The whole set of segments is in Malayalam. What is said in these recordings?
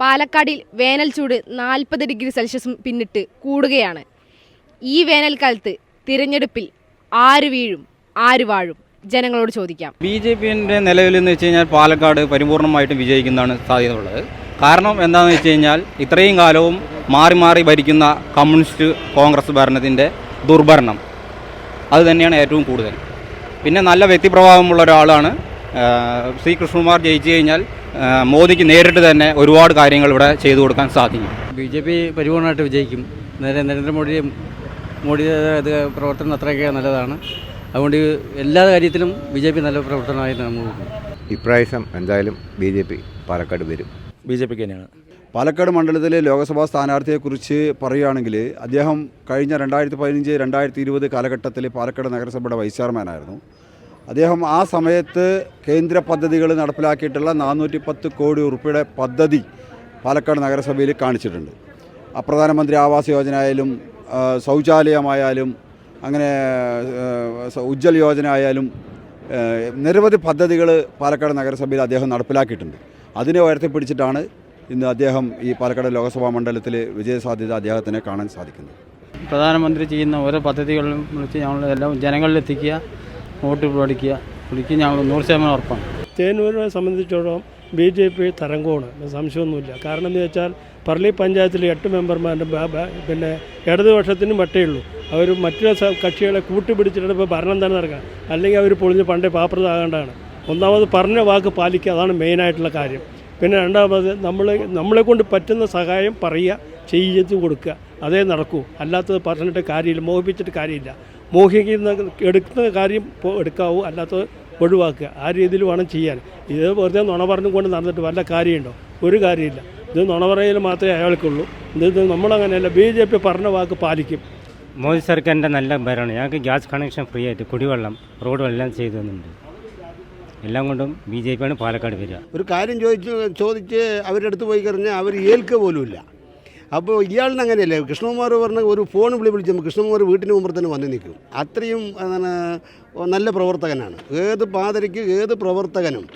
പാലക്കാടിൽ വേനൽ ചൂട് നാൽപ്പത് ഡിഗ്രി സെൽഷ്യസും പിന്നിട്ട് കൂടുകയാണ്. ഈ വേനൽക്കാലത്ത് തിരഞ്ഞെടുപ്പിൽ ആര് വീഴും ആര് വാഴും? ജനങ്ങളോട് ചോദിക്കാം. ബി ജെ പിന്റെ നിലവിൽ എന്ന് വെച്ച് കഴിഞ്ഞാൽ പാലക്കാട് പരിപൂർണമായിട്ടും വിജയിക്കുന്നതാണ് സാധ്യത ഉള്ളത് കാരണം എന്താണെന്ന് വെച്ച് കഴിഞ്ഞാൽ ഇത്രയും കാലവും മാറി മാറി ഭരിക്കുന്ന കമ്മ്യൂണിസ്റ്റ് കോൺഗ്രസ് ഭരണത്തിന്റെ ദുർഭരണം. അത് തന്നെയാണ് ഏറ്റവും കൂടുതൽ. പിന്നെ നല്ല വ്യക്തിപ്രഭാവമുള്ള ഒരാളാണ് ശ്രീ കൃഷ്ണകുമാർ ജയിച്ചു കഴിഞ്ഞാൽ മോദിക്ക് നേരിട്ട് തന്നെ ഒരുപാട് കാര്യങ്ങൾ ഇവിടെ ചെയ്തു കൊടുക്കാൻ സാധിക്കും. ബി ജെ പി പരിപൂർണമായിട്ട് വിജയിക്കും. നേരെ നരേന്ദ്രമോദി മോഡിയുടെ ഇത് പ്രവർത്തനം അത്രയൊക്കെ നല്ലതാണ്. അതുകൊണ്ട് എല്ലാ കാര്യത്തിലും ബി ജെ പി നല്ല പ്രവർത്തനമായി നമുക്ക് ഇപ്രാവശ്യം എന്തായാലും ബി ജെ പി പാലക്കാട് വരും. ബി ജെ പിക്ക് തന്നെയാണ്. പാലക്കാട് മണ്ഡലത്തിലെ ലോക്സഭാ സ്ഥാനാർത്ഥിയെക്കുറിച്ച് പറയുകയാണെങ്കിൽ അദ്ദേഹം കഴിഞ്ഞ രണ്ടായിരത്തി പതിനഞ്ച് രണ്ടായിരത്തി ഇരുപത് കാലഘട്ടത്തിൽ പാലക്കാട് നഗരസഭയുടെ വൈസ് ചെയർമാനായിരുന്നു. അദ്ദേഹം ആ സമയത്ത് കേന്ദ്ര പദ്ധതികൾ നടപ്പിലാക്കിയിട്ടുള്ള നാനൂറ്റി പത്ത് കോടി ഉറുപ്പിയുടെ പദ്ധതി പാലക്കാട് നഗരസഭയിൽ കാണിച്ചിട്ടുണ്ട്. പ്രധാനമന്ത്രി ആവാസ് യോജന ആയാലും ശൗചാലയമായാലും അങ്ങനെ ഉജ്ജൽ യോജന ആയാലും നിരവധി പദ്ധതികൾ പാലക്കാട് നഗരസഭയിൽ അദ്ദേഹം നടപ്പിലാക്കിയിട്ടുണ്ട്. അതിനെ ഉയർത്തിപ്പിടിച്ചിട്ടാണ് ഇന്ന് അദ്ദേഹം ഈ പാലക്കാട് ലോക്സഭാ മണ്ഡലത്തിൽ വിജയസാധ്യത അദ്ദേഹത്തിനെ കാണാൻ സാധിക്കുന്നത്. പ്രധാനമന്ത്രി ചെയ്യുന്ന ഓരോ പദ്ധതികളും വിളിച്ച് ജനങ്ങളിൽ എത്തിക്കുക വോട്ട് പഠിക്കുക പിടിക്കുക ഞങ്ങൾ നൂറ് ശതമാനം ഉറപ്പാണ്. തേനൂരിനെ സംബന്ധിച്ചിടത്തോളം ബി ജെ പി തരംഗമാണ്. സംശയമൊന്നുമില്ല. കാരണം എന്ന് വെച്ചാൽ പർളി പഞ്ചായത്തിൽ എട്ട് മെമ്പർമാരുടെ പിന്നെ ഇടതുപക്ഷത്തിനും വട്ടേ ഉള്ളൂ. അവർ മറ്റു കക്ഷികളെ കൂട്ടുപിടിച്ചിട്ട് ഇപ്പോൾ ഭരണം തന്നെ നടക്കുക. അല്ലെങ്കിൽ അവർ പൊളിഞ്ഞ് പണ്ടേ പാപ്പറതാകേണ്ടതാണ് ഒന്നാമത് പറഞ്ഞ വാക്ക് പാലിക്കുക. അതാണ് മെയിനായിട്ടുള്ള കാര്യം. പിന്നെ രണ്ടാമത് നമ്മൾ നമ്മളെ കൊണ്ട് പറ്റുന്ന സഹായം പറയുക ചെയ്യിച്ച് കൊടുക്കുക. അതേ നടക്കൂ. അല്ലാത്തത് പറഞ്ഞിട്ട് കാര്യമില്ല മോഹിപ്പിച്ചിട്ട് കാര്യമില്ല. മോഹിക്കുന്ന എടുക്കുന്ന കാര്യം എടുക്കാവൂ അല്ലാത്തത് ഒഴിവാക്കുക. ആ രീതിയിൽ വേണം ചെയ്യാൻ. ഇത് വെറുതെ നുണ പറഞ്ഞുകൊണ്ട് നടന്നിട്ട് വല്ല കാര്യമുണ്ടോ? ഒരു കാര്യമില്ല. ഇത് നുണ പറയൽ മാത്രമേ അയാൾക്കുള്ളൂ. ഇത് ഇത് നമ്മളങ്ങനെയല്ല. ബി ജെ പി പറഞ്ഞ വാക്ക് പാലിക്കും. മോദി സർക്കാരിന്റെ നല്ല ഭരണം ഞങ്ങൾക്ക് ഗ്യാസ് കണക്ഷൻ ഫ്രീ ആയിട്ട് കുടിവെള്ളം റോഡും എല്ലാം ചെയ്തു തന്നിട്ടുണ്ട്. എല്ലാം കൊണ്ടും ബി ജെ പിയാണ് പാലക്കാട് വരിക. ഒരു കാര്യം ചോദിച്ച് ചോദിച്ച് അവരുടെ അടുത്ത് പോയി കഴിഞ്ഞാൽ അവർ ഏൽക്കുക പോലുമില്ല. അപ്പോൾ ഇയാളിന് അങ്ങനെയല്ലേ? കൃഷ്ണകുമാർ പറഞ്ഞ ഒരു ഫോൺ വിളി വിളിച്ച് കൃഷ്ണകുമാർ വീട്ടിന് മുമ്പ് തന്നെ വന്ന് നിൽക്കും. അത്രയും നല്ല പ്രവർത്തകനാണ്. ഏത് പാതരയ്ക്ക് ഏത് പ്രവർത്തകനും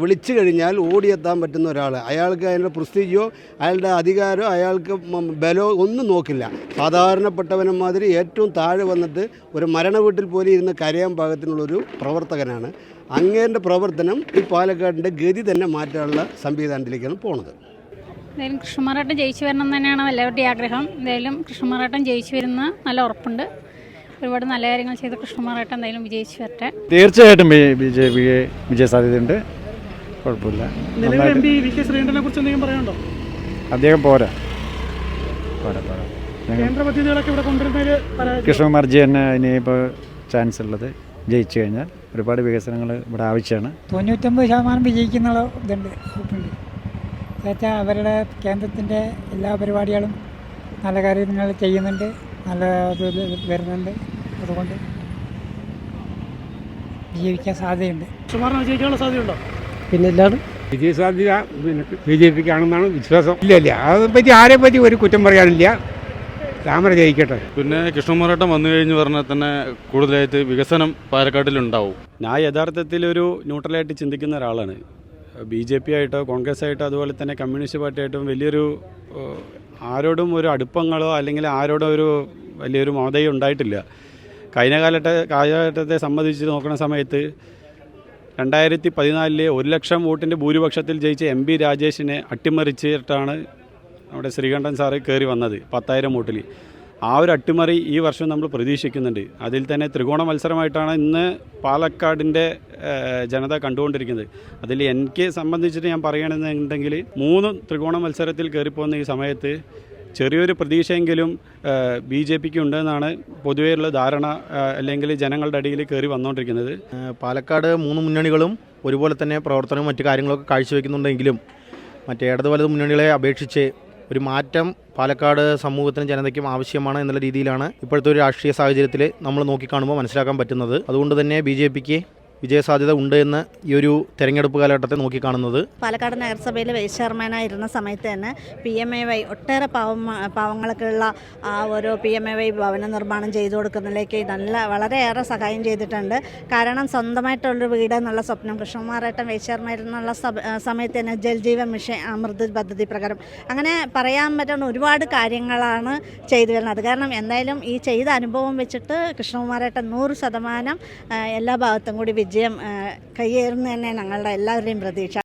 വിളിച്ചു കഴിഞ്ഞാൽ ഓടിയെത്താൻ പറ്റുന്ന ഒരാൾ അയാൾക്ക് അതിന്റെ പ്രസ്റ്റീജോ അയാളുടെ അധികാരമോ അയാൾക്ക് ബലോ ഒന്നും നോക്കില്ല. സാധാരണപ്പെട്ടവനെ മാതിരി ഏറ്റവും താഴെ വന്നിട്ട് ഒരു മരണ വീട്ടിൽ പോലെ ഇരുന്ന് കരയാൻ പാകത്തിനുള്ളൊരു പ്രവർത്തകനാണ്. അങ്ങേന്റെ പ്രവർത്തനം ഈ പാലക്കാടിന്റെ ഗതി തന്നെ മാറ്റാനുള്ള സംവിധാനത്തിലേക്കാണ് പോണത്. എന്തായാലും കൃഷ്ണമാറാട്ടം ജയിച്ചു വരണം എന്ന് തന്നെയാണ് എല്ലാവരുടെയും ആഗ്രഹം. എന്തായാലും കൃഷ്ണമാറാട്ടം ജയിച്ചു വരുന്ന നല്ല ഉറപ്പുണ്ട്. ഒരുപാട് നല്ല കാര്യങ്ങൾ ചെയ്ത് കൃഷ്ണമാറാട്ടം എന്തായാലും വിജയിച്ചു വരട്ടെ. തീർച്ചയായിട്ടും ബി ജെ പി വിജയ സാധ്യതയുണ്ട് കുഴപ്പമില്ല അദ്ദേഹം പോരാ. പോരാ പോരാ. ഞങ്ങൾ കേന്ദ്ര പദ്ധതികളൊക്കെ ഇവിടെ കൊണ്ടുവരുന്നതിൽ കൃഷ്ണകുമാർ ജി തന്നെ ഇനിയിപ്പോൾ ചാൻസ് ഉള്ളത് ജയിച്ചു കഴിഞ്ഞാൽ ഒരുപാട് വികസനങ്ങൾ ഇവിടെ ആവശ്യമാണ്. തൊണ്ണൂറ്റൊമ്പത് ശതമാനം വിജയിക്കുന്ന ഇതുണ്ട്. എന്നുവെച്ചാൽ അവരുടെ കേന്ദ്രത്തിന്റെ എല്ലാ പരിപാടികളും നല്ല കാര്യങ്ങൾ ചെയ്യുന്നുണ്ട്. നല്ല ഇത് വരുന്നുണ്ട്. അതുകൊണ്ട് ജീവിക്കാൻ സാധ്യതയുണ്ട്. ജയിക്കാനുള്ള സാധ്യതയുണ്ടോ? പിന്നെ എല്ലാവരും വിജയസാധ്യത ബി ജെ പിക്ക് ആണെന്നാണ് വിശ്വാസം. ഇല്ല ഇല്ല. അതിനെപ്പറ്റി ആരെ പറ്റി ഒരു കുറ്റം പറയാനില്ല. താമര ജയിക്കട്ടെ. പിന്നെ കൃഷ്ണമാരാട്ടം വന്നു കഴിഞ്ഞ് പറഞ്ഞാൽ തന്നെ കൂടുതലായിട്ട് വികസനം പാലക്കാട്ടിലുണ്ടാവും. ഞാൻ യഥാർത്ഥത്തിൽ ഒരു ന്യൂട്രലായിട്ട് ചിന്തിക്കുന്ന ഒരാളാണ്. ബി ജെ പി ആയിട്ടോ കോൺഗ്രസ് ആയിട്ടോ അതുപോലെ തന്നെ കമ്മ്യൂണിസ്റ്റ് പാർട്ടി ആയിട്ടും വലിയൊരു ആരോടും ഒരു അടുപ്പങ്ങളോ അല്ലെങ്കിൽ ആരോടും ഒരു വലിയൊരു മമതയോ ഉണ്ടായിട്ടില്ല. കഴിഞ്ഞ കാലത്തെ കാലഘട്ടത്തെ സംബന്ധിച്ച് നോക്കുന്ന സമയത്ത് രണ്ടായിരത്തി പതിനാലിലെ ഒരു ലക്ഷം വോട്ടിന്റെ ഭൂരിപക്ഷത്തിൽ ജയിച്ച എം ബി രാജേഷിനെ അട്ടിമറിച്ചിട്ടാണ് നമ്മുടെ ശ്രീകണ്ഠൻ സാറ് കയറി വന്നത് പത്തായിരം വോട്ടിൽ ആ ഒരു അട്ടിമറി ഈ വർഷം നമ്മൾ പ്രതീക്ഷിക്കുന്നുണ്ട്. അതിൽ തന്നെ ത്രികോണ മത്സരമായിട്ടാണ് ഇന്ന് പാലക്കാടിന്റെ ജനത കണ്ടുകൊണ്ടിരിക്കുന്നത്. അതിൽ എനിക്ക് സംബന്ധിച്ചിട്ട് ഞാൻ പറയുകയാണെന്നുണ്ടെങ്കിൽ മൂന്ന് ത്രികോണ മത്സരത്തിൽ കയറിപ്പോകുന്ന ഈ സമയത്ത് ചെറിയൊരു പ്രതീക്ഷയെങ്കിലും ബി ജെ പിക്ക് ഉണ്ടെന്നാണ് പൊതുവെയുള്ള ധാരണ അല്ലെങ്കിൽ ജനങ്ങളുടെ അടിയിൽ കയറി വന്നുകൊണ്ടിരിക്കുന്നത്. പാലക്കാട് മൂന്ന് മുന്നണികളും ഒരുപോലെ തന്നെ പ്രവർത്തനവും മറ്റു കാര്യങ്ങളൊക്കെ കാഴ്ചവെക്കുന്നുണ്ടെങ്കിലും മറ്റേ ഇടത് വലത് മുന്നണികളെ അപേക്ഷിച്ച് ഒരു മാറ്റം പാലക്കാട് സമൂഹത്തിനും ജനതയ്ക്കും ആവശ്യമാണ് എന്നുള്ള രീതിയിലാണ് ഇപ്പോഴത്തെ ഒരു രാഷ്ട്രീയ സാഹചര്യത്തിൽ നമ്മൾ നോക്കിക്കാണുമ്പോൾ മനസ്സിലാക്കാൻ പറ്റുന്നത്. അതുകൊണ്ട് തന്നെ ബി ജെ പിക്ക് വിജയസാധ്യത ഉണ്ട് എന്ന് ഈ ഒരു തെരഞ്ഞെടുപ്പ് കാലഘട്ടത്തെ നോക്കിക്കാണുന്നത്. പാലക്കാട് നഗരസഭയിൽ വൈസ് ചെയർമാനായിരുന്ന സമയത്ത് തന്നെ പി എം എ വൈ ഒട്ടേറെ പാവം പാവങ്ങൾക്കുള്ള ആ ഓരോ പി എം എ വൈ ഭവന നിർമ്മാണം ചെയ്തു കൊടുക്കുന്നതിലേക്ക് നല്ല വളരെയേറെ സഹായം ചെയ്തിട്ടുണ്ട്. കാരണം സ്വന്തമായിട്ടുള്ളൊരു വീട് എന്നുള്ള സ്വപ്നം കൃഷ്ണകുമാറേട്ടൻ വൈസ് ആ, സമയത്ത് തന്നെ ജൽജീവൻ മിഷൻ അമൃത് പദ്ധതി പ്രകാരം. അങ്ങനെ പറയാൻ പറ്റുന്ന ഒരുപാട് കാര്യങ്ങളാണ് ചെയ്തു വരുന്നത്. കാരണം എന്തായാലും ഈ ചെയ്ത അനുഭവം വെച്ചിട്ട് കൃഷ്ണകുമാറേട്ടൻ നൂറ് ശതമാനം എല്ലാ ഭാഗത്തും കൂടി വിജയം ആ, കയ്യേറുന്നു തന്നെ ഞങ്ങളുടെ എല്ലാവരുടെയും പ്രതീക്ഷ.